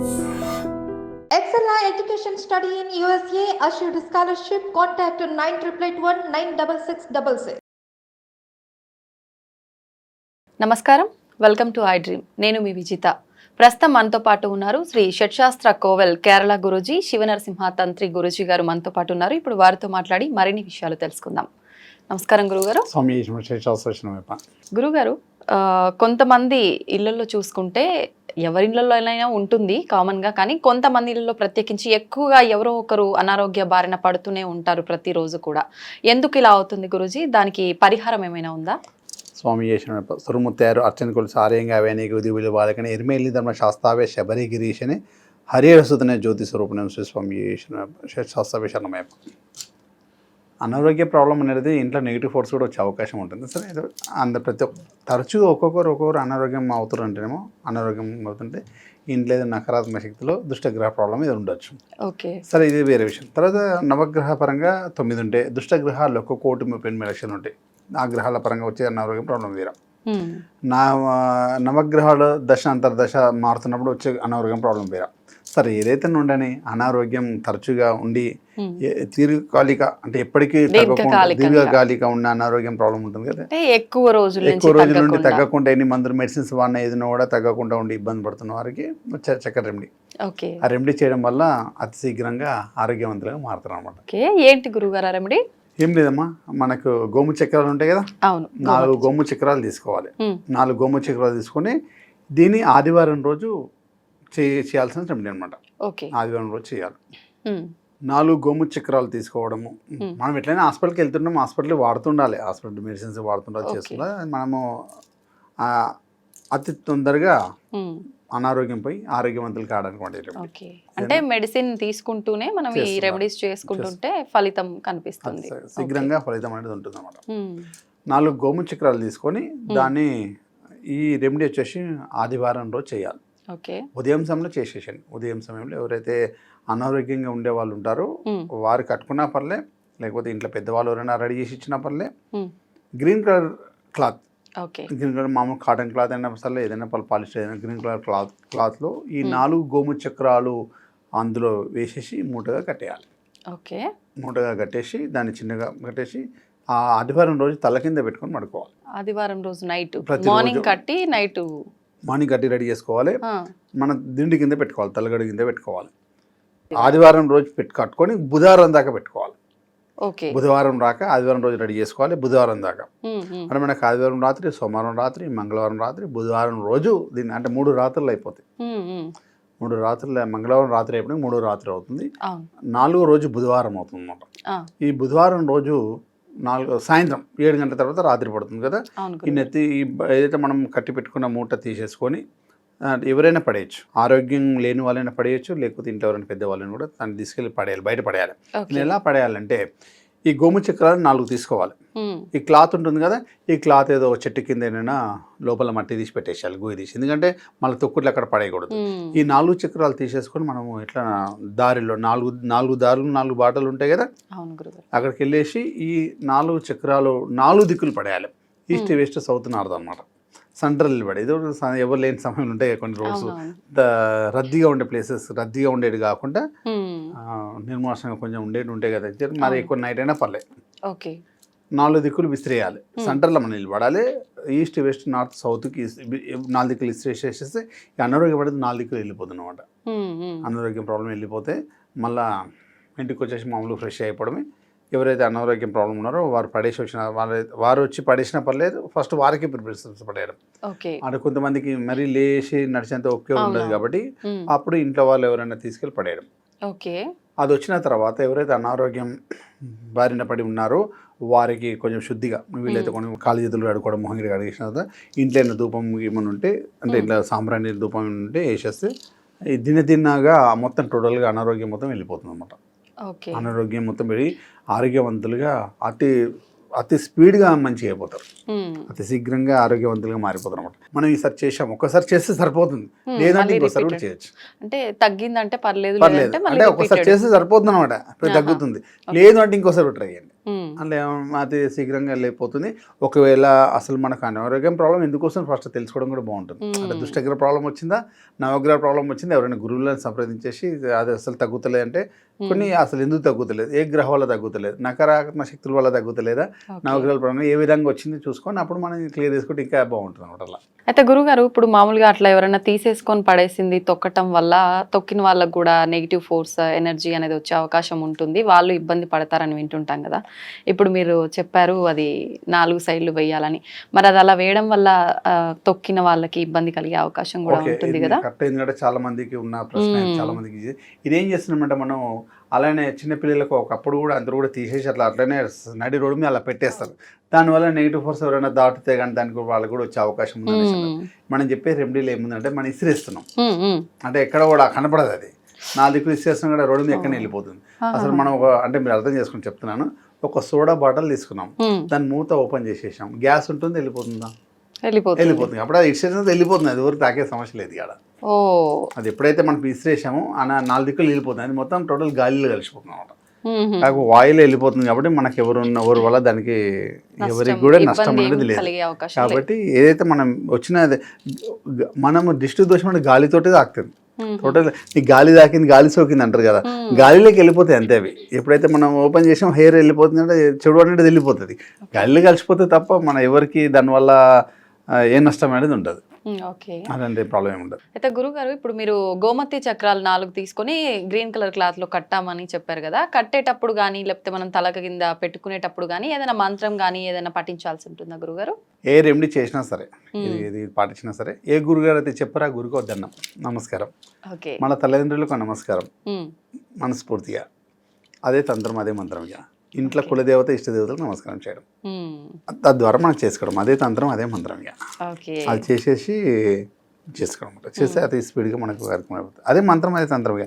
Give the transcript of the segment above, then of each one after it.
Excella Education Study in USA assured scholarship. Contact 9881 96666. నమస్కారం. Welcome to I dream నేను మీ విజిత. ప్రస్తుతం మనతో పాటు ఉన్నారు శ్రీ షట్శాస్త్ర కోవెల్ కేరళ గురుజీ శివనరసింహ తంత్రి గురుజీ గారు మనతో పాటు ఉన్నారు. ఇప్పుడు వారితో మాట్లాడి మరిన్ని విషయాలు తెలుసుకుందాం. నమస్కారం గురుగారు గురుగారు కొంతమంది ఇళ్ళలో చూసుకుంటే ఎవరి ఇళ్లలో అయినా ఉంటుంది కామన్గా కానీ కొంతమంది ఇళ్లలో ప్రత్యేకించి ఎక్కువగా ఎవరో ఒకరు అనారోగ్య బారిన పడుతూనే ఉంటారు ప్రతిరోజు కూడా ఎందుకు ఇలా అవుతుంది గురుజీ దానికి పరిహారం ఏమైనా ఉందా ಸ್ವಾಮಿ ಯೇಶನಪ್ಪ ಸುರುಮುತ್ತಾರು ಅರ್ಚನೆಗಳು ಸಾರೇಂಗ ಅವೇನಿಗೆ ಉದಿವಿಲು ಬಾಲಕನೆ ಎರ್ಮೇಲಿ ಧರ್ಮ ಶಾಸ್ತಾವೇ ಶಬರಿ ಗಿರೀಶನೆ ಹರಿಹರ ಸುತನೆ ಜ್ಯೋತಿ ಸ್ವರೂಪನೆ శ్రీ స్వామి శాస్త్రావే శరణమయ్యప్ప అనారోగ్య ప్రాబ్లం అనేది ఇంట్లో నెగిటివ్ ఫోర్స్ కూడా వచ్చే అవకాశం ఉంటుంది. సరే అంద ప్రతి ఒక్క తరచుగా ఒక్కొక్కరు ఒక్కొక్కరు అనారోగ్యం అవుతారు అంటేనేమో అనారోగ్యం అవుతుంటే ఇంట్లో ఏదో నకారాత్మక శక్తిలో దుష్టగ్రహ ప్రాబ్లం ఇది ఉండొచ్చు. ఓకే. సరే ఇది వేరే విషయం. తర్వాత నవగ్రహ పరంగా తొమ్మిది ఉంటాయి దుష్టగ్రహాలు ఒక్క కోటి ముప్పై ఎనిమిది లక్షలు ఉంటాయి. ఆ గ్రహాల పరంగా వచ్చే అనారోగ్యం ప్రాబ్లం వేరే. నా నవగ్రహాలు దశ అంతర్దశ మారుతున్నప్పుడు వచ్చే అనారోగ్యం ప్రాబ్లం వేరే. సరే ఏదైతే ఉండని అనారోగ్యం తరచుగా ఉండి దీర్ఘకాలిక అంటే ఎప్పటికీ. దీర్ఘకాలిక ఉన్న అనారోగ్యం ప్రాబ్లం ఉంటుంది కదా. ఎక్కువ రోజుల ఎక్కువ రోజుల నుండి తగ్గకుండా. ఎన్ని మందులు మెడిసిన్స్ వాడినా ఏదైనా కూడా తగ్గకుండా ఉండి ఇబ్బంది పడుతున్న వారికి చక్కెర రెమెడీ ఓకే. ఆ రెమెడీ చేయడం వల్ల అతి శీఘ్రంగా ఆరోగ్యవంతులుగా మారుతారు అనమాట ఏంటి గురుగారు ఆ రెమెడీ ఏం లేదమ్మా. మనకు గోము చక్రాలు ఉంటాయి కదా. నాలుగు గోము చక్రాలు తీసుకోవాలి. నాలుగు గోము చక్రాలు తీసుకొని దీన్ని ఆదివారం రోజు చేయాల్సిన రెమెడీ అనమాట ఓకే. ఆదివారం రోజు చేయాలి. నాలుగు గోము చక్రాలు తీసుకోవడము. మనం ఎట్లయినా హాస్పిటల్కి వెళ్తున్నాం హాస్పిటల్ వాడుతుండాలి. హాస్పిటల్ మెడిసిన్స్ వాడుతుండాలి. చేస్తుండాలి. మనము అతి తొందరగా. అనారోగ్యం పోయి ఆరోగ్యవంతులు కావడానికి అంటే మెడిసిన్ తీసుకుంటూనే మనం ఈ. రెమెడీస్ చేసుకుంటుంటే ఫలితం కనిపిస్తుంది. శీఘ్రంగా ఫలితం అనేది ఉంటుంది అనమాట. నాలుగు గోము చక్రాలు తీసుకొని దాన్ని ఈ రెమెడీ వచ్చేసి ఆదివారం రోజు చేయాలి. ఓకే. ఉదయం సమయంలో చేసేసాను ఉదయం సమయంలో ఎవరైతే అనారోగ్యంగా ఉండే వాళ్ళు ఉంటారో. వారు కట్టుకున్నా పర్లే లేకపోతే ఇంట్లో పెద్దవాళ్ళు ఎవరైనా రెడీ చేసి ఇచ్చినా పర్లే. Green colour cloth. Okay. Green colour మామూలు కాటన్ క్లాత్ అయినా సరే ఏదైనా పలు పాలిష్ ఏదైనా గ్రీన్ కలర్ క్లాత్ క్లాత్లో ఈ నాలుగు గోము చక్రాలు అందులో వేసేసి మూటగా కట్టేయాలి. ఓకే. మూటగా కట్టేసి దాన్ని చిన్నగా కట్టేసి ఆ ఆదివారం రోజు తల కింద పెట్టుకొని పడుకోవాలి ఆదివారం రోజు నైట్. మార్నింగ్ కట్టి నైట్ మార్నింగ్ కట్టి రెడీ చేసుకోవాలి. మన దిండి కింద పెట్టుకోవాలి తలగడి కింద పెట్టుకోవాలి. ఆదివారం రోజు పెట్టు కట్టుకొని బుధవారం దాకా పెట్టుకోవాలి. బుధవారం రాక ఆదివారం రోజు రెడీ చేసుకోవాలి బుధవారం దాకా. అంటే మనకు ఆదివారం రాత్రి సోమవారం రాత్రి మంగళవారం రాత్రి బుధవారం రోజు దీన్ని అంటే మూడు రాత్రులు అయిపోతాయి. మూడు రాత్రులు మంగళవారం రాత్రి అయిపోయినా మూడు రాత్రి అవుతుంది. నాలుగో రోజు బుధవారం అవుతుంది అన్నమాట ఈ బుధవారం రోజు నాలుగు సాయంత్రం ఏడు గంటల తర్వాత రాత్రి పడుతుంది కదా? ఈ. నెత్తి ఏదైతే మనం కట్టి పెట్టుకున్న మూట తీసేసుకొని ఎవరైనా పడేయచ్చు. ఆరోగ్యం లేని వాళ్ళైనా పడేయచ్చు లేకపోతే ఇంట్లో ఎవరైనా పెద్ద వాళ్ళని కూడా దాన్ని తీసుకెళ్ళి పడేయాలి బయట పడేయాలి. ఎలా పడేయాలంటే ఈ గోము చక్రాలు నాలుగు తీసుకోవాలి. ఈ క్లాత్ ఉంటుంది కదా ఈ క్లాత్ ఏదో చెట్టు కింద ఏదైనా లోపల మట్టి తీసి పెట్టేసేయాలి గుయ్యి తీసి. ఎందుకంటే మళ్ళీ తొక్కుట్లు అక్కడ పడేయకూడదు. ఈ నాలుగు చక్రాలు తీసేసుకొని మనము ఇట్లా దారిలో నాలుగు నాలుగు దారులు నాలుగు బాటలు ఉంటాయి కదా? అక్కడికి వెళ్ళేసి ఈ నాలుగు చక్రాలు నాలుగు దిక్కులు పడేయాలి. ఈస్ట్ వెస్ట్ సౌత్ నార్త్ అనమాట సెంట్రల్ పడే ఇది ఎవరు లేని సమయంలో ఉంటాయి కొన్ని రోడ్స్. రద్దీగా ఉండే ప్లేసెస్ రద్దీగా ఉండేది కాకుండా నిర్మాషంగా కొంచెం ఉండేవి ఉంటాయి కదా మరి ఎక్కువ నైట్ అయినా పర్లేదు. ఓకే. నాలుగు దిక్కులు విసిరేయాలి. సెంటర్లో మనం నిలబడాలి. ఈస్ట్ వెస్ట్ నార్త్ సౌత్కి నాలుగు దిక్కులు విసిరేసేస్తే ఈ అనారోగ్యం పడితే నాలుగు దిక్కులు వెళ్ళిపోతుంది అనమాట. అనారోగ్యం ప్రాబ్లం వెళ్ళిపోతే మళ్ళా ఇంటికి వచ్చేసి మామూలు ఫ్రెష్ అయిపోవడమే. ఎవరైతే అనారోగ్యం ప్రాబ్లం ఉన్నారో వారు పడేసి వచ్చిన వాళ్ళ వారు వచ్చి పడేసినా పర్లేదు. ఫస్ట్ వారికి ప్రిపరేషన్స్ పడేయడం. ఓకే. అంటే కొంతమందికి మరీ లేచి నడిచేంత ఓకే ఉండదు. కాబట్టి. అప్పుడు ఇంట్లో వాళ్ళు ఎవరైనా తీసుకెళ్ళి పడేయడం. ఓకే. అది వచ్చిన తర్వాత ఎవరైతే అనారోగ్యం బారిన పడి ఉన్నారో వారికి కొంచెం శుద్ధిగా వీళ్ళైతే కొన్ని కాలు చేతులు కడుక్కోవడం మొహం గిరి కడిగేసిన తర్వాత ఇంట్లో ఏమైనా ధూపం ఏమైనా ఉంటే అంటే ఇట్లా సాంబ్రాణి ధూపం ఉంటే వేసేస్తే దినదిన్నగా మొత్తం టోటల్గా అనారోగ్యం మొత్తం వెళ్ళిపోతుంది అనమాట ఓకే. అనారోగ్యం మొత్తం వెళ్ళి ఆరోగ్యవంతులుగా అతి అతి స్పీడ్గా మంచిగా అయిపోతారు. అతి శీఘ్రంగా ఆరోగ్యవంతులుగా మారిపోతారు అనమాట మనం ఈసారి చేసాం ఒక్కసారి చేస్తే సరిపోతుంది. లేదంటే ఇంకోసారి కూడా. చేయొచ్చు. అంటే తగ్గిందంటే పర్లేదు పర్లేదు. అంటే ఒకసారి. చేస్తే సరిపోతుంది అనమాట. తగ్గుతుంది. లేదు అంటే ఇంకోసారి ట్రై చేయండి. అందులో అది శీఘ్రంగా వెళ్ళిపోతుంది. ఒకవేళ అసలు మనకు అనారోగ్యం ప్రాబ్లం ఎందుకోసం ఫస్ట్ తెలుసుకోవడం కూడా బాగుంటుంది. అంటే దుష్టగ్రహ ప్రాబ్లం వచ్చిందా నవగ్రహ ప్రాబ్లం వచ్చిందా ఎవరైనా గురువులను సంప్రదించేసి అది అసలు తగ్గుతలేదు అంటే కొన్ని అసలు ఎందుకు తగ్గుతలేదు? ఏ గ్రహం వల్ల తగ్గుతలేదు? నకారాత్మక శక్తుల వల్ల తగ్గుతలేదా. నవగ్రహాల ప్రాబ్లం ఏ విధంగా వచ్చింది చూసుకొని అప్పుడు మనం క్లియర్ చేసుకుంటే ఇంకా బాగుంటుంది అనమాట అలా. అయితే గురుగారు ఇప్పుడు మామూలుగా అట్లా ఎవరైనా తీసేసుకొని పడేసింది తొక్కటం వల్ల తొక్కిన వాళ్ళకు కూడా నెగిటివ్ ఫోర్స్ ఎనర్జీ అనేది వచ్చే అవకాశం ఉంటుంది. వాళ్ళు ఇబ్బంది పడతారని వింటుంటాం కదా. ఇప్పుడు మీరు చెప్పారు అది నాలుగు సైడ్లు వేయాలని మరి అది అలా వేయడం వల్ల తొక్కిన వాళ్ళకి ఇబ్బంది కలిగే అవకాశం కూడా ఉంటుంది కదా కరెక్ట్ ఎందుకంటే చాలా మందికి ఉన్న ప్రశ్న. చాలా మందికి ఇది. చేస్తున్నామంటే మనం అలానే చిన్న పిల్లలకు ఒకప్పుడు కూడా అందరూ కూడా తీసేసి అట్లా అట్లనే నడి రోడ్డు మీద అలా పెట్టేస్తారు దానివల్ల నెగిటివ్ ఫోర్స్ ఎవరైనా దాటితే కానీ దానికి కూడా వాళ్ళకి కూడా వచ్చే అవకాశం ఉంది. మనం చెప్పే రెమెడీలు ఏముందంటే మనం ఇసిరేస్తున్నాం. అంటే ఎక్కడ కూడా కనపడదు అది నా దిక్కు ఇసిరేస్తున్నాం కూడా రోడ్డు మీద ఎక్కడ వెళ్ళిపోతుంది. అసలు మనం ఒక అంటే మీరు అర్థం చేసుకుని చెప్తున్నాను. ఒక సోడా బాటిల్ తీసుకున్నాం. దాని మూత ఓపెన్ చేసేసాం. గ్యాస్ ఉంటుంది వెళ్ళిపోతుందా? వెళ్ళిపోతుంది. వెళ్ళిపోతుంది. అప్పుడు అది ఇసిరేసిన వెళ్ళిపోతుంది. అది ఎవరు తాకే సమస్య లేదు ఇక్కడ అది ఎప్పుడైతే మనం విసిరేసామో ఆ నాలుగు దిక్కులు వెళ్ళిపోతుంది. అది మొత్తం టోటల్ గాలిలో కలిసిపోతుంది అనమాట. నాకు వాయులో వెళ్ళిపోతుంది కాబట్టి మనకి ఎవరు ఉన్న ఎవరి వల్ల దానికి ఎవరికి కూడా నష్టం అనేది లేదు. కాబట్టి ఏదైతే మనం వచ్చిన మనము దిష్టి దోషం అంటే గాలితోటి తాకుతుంది. టోటల్ గాలి తాకింది గాలి సోకింది అంటారు కదా. గాలిలోకి వెళ్ళిపోతాయి అంతే అవి. ఎప్పుడైతే మనం ఓపెన్ చేసాం హెయిర్ వెళ్ళిపోతుంది అంటే చెడు అనేది వెళ్ళిపోతుంది. గాలిలో కలిసిపోతే తప్ప మన ఎవరికి దానివల్ల ఏ నష్టం అనేది ఉండదు. ఓకే. అలాంటి ప్రాబ్లం ఏమి ఉండదు. అయితే గురుగారు ఇప్పుడు మీరు గోమతి చక్రాలు నాలుగు తీసుకొని గ్రీన్ కలర్ క్లాత్లో కట్టామని చెప్పారు కదా కట్టేటప్పుడు కానీ లేకపోతే మనం తలక కింద పెట్టుకునేటప్పుడు కానీ ఏదైనా మంత్రం కానీ ఏదైనా పఠించాల్సి ఉంటుందా గురుగారు? ఏ రెమెడీ చేసినా సరే ఇది ఇది పాటించినా సరే ఏ గురుగారు అయితే చెప్పారో ఆ గురుకు వద్దన్నాం. నమస్కారం. ఓకే. మన తల్లిదండ్రులకు నమస్కారం. మనస్ఫూర్తిగా. అదే తంత్రం అదే మంత్రం ఇక. ఇంట్లో కులదేవత ఇష్టదేవతలకు నమస్కారం చేయడం. తద్వారా మనం చేసుకోవడం. అదే తంత్రం అదే మంత్రం ఇక. అది చేసేసి చేసుకోవడం అనమాట చేస్తే అది స్పీడ్గా మనకు కార్యక్రమం అయిపోతుంది అదే మంత్రం అదే తంత్రం ఇక.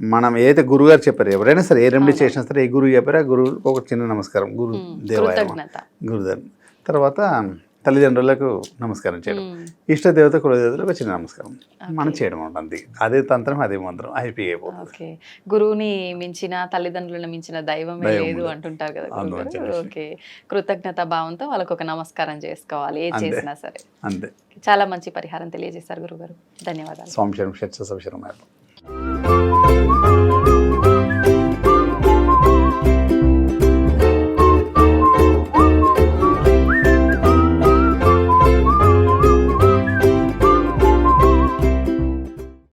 మనం ఏదైతే గురువు గారు చెప్పారు ఎవరైనా సరే ఏ రెమెడీ చేసినా సరే ఏ గురువు చెప్పారో ఆ గురువు ఒక చిన్న నమస్కారం. గురు దేవాయ కృతజ్ఞత. గురుదేవ్ తర్వాత తల్లిదండ్రులకు నమస్కారం చేయడం. ఇష్టదేవత కులదేవతలకు చిన్న నమస్కారం. మనం చేయడం అంతే అదే తంత్రం అదే మంత్రం అయిపోయి గురువుని మించిన తల్లిదండ్రులను మించిన దైవం లేదు. అంటుంటారు కదా. ఓకే. కృతజ్ఞత భావంతో వాళ్ళకు ఒక నమస్కారం చేసుకోవాలి ఏ. చేసినా సరే. అంతే. చాలా మంచి పరిహారం తెలియజేశారు గురుగారు ధన్యవాదాలు. స్వామి షట్స